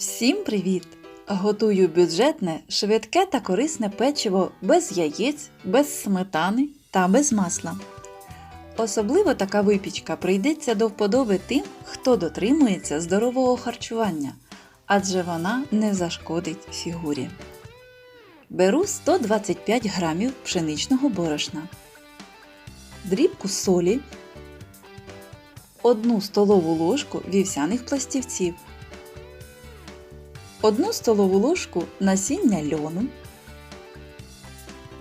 Всім привіт! Готую бюджетне, швидке та корисне печиво без яєць, без сметани та без масла. Особливо така випічка прийдеться до вподоби тим, хто дотримується здорового харчування, адже вона не зашкодить фігурі. Беру 125 грамів пшеничного борошна, дрібку солі, 1 столову ложку вівсяних пластівців. 1 столову ложку насіння льону,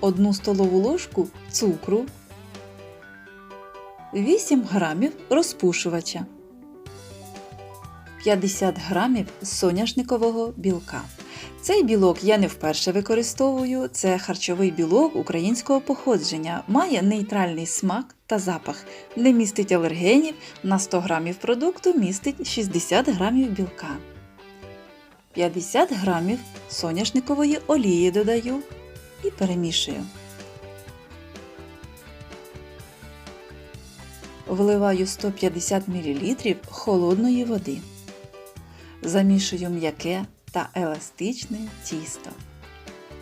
1 столову ложку цукру, 8 грамів розпушувача, 50 грамів соняшникового білка. Цей білок я не вперше використовую. Це харчовий білок українського походження, має нейтральний смак та запах, не містить алергенів, на 100 грамів продукту містить 60 грамів білка. 50 грамів соняшникової олії додаю і перемішую. Вливаю 150 мл холодної води. Замішую м'яке та еластичне тісто.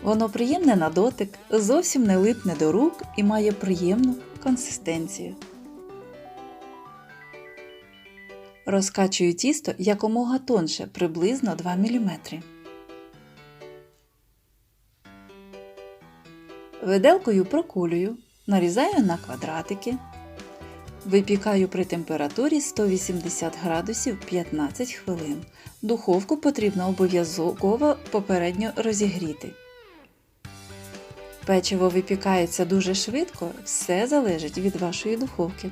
Воно приємне на дотик, зовсім не липне до рук і має приємну консистенцію. Розкачую тісто якомога тонше, приблизно 2 мм. Виделкою проколюю, нарізаю на квадратики. Випікаю при температурі 180 градусів 15 хвилин. Духовку потрібно обов'язково попередньо розігріти. Печиво випікається дуже швидко, все залежить від вашої духовки.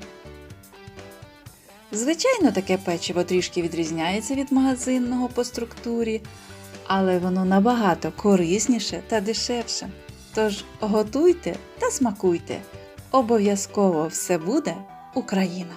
Звичайно, таке печиво трішки відрізняється від магазинного по структурі, але воно набагато корисніше та дешевше. Тож готуйте та смакуйте. Обов'язково все буде Україна!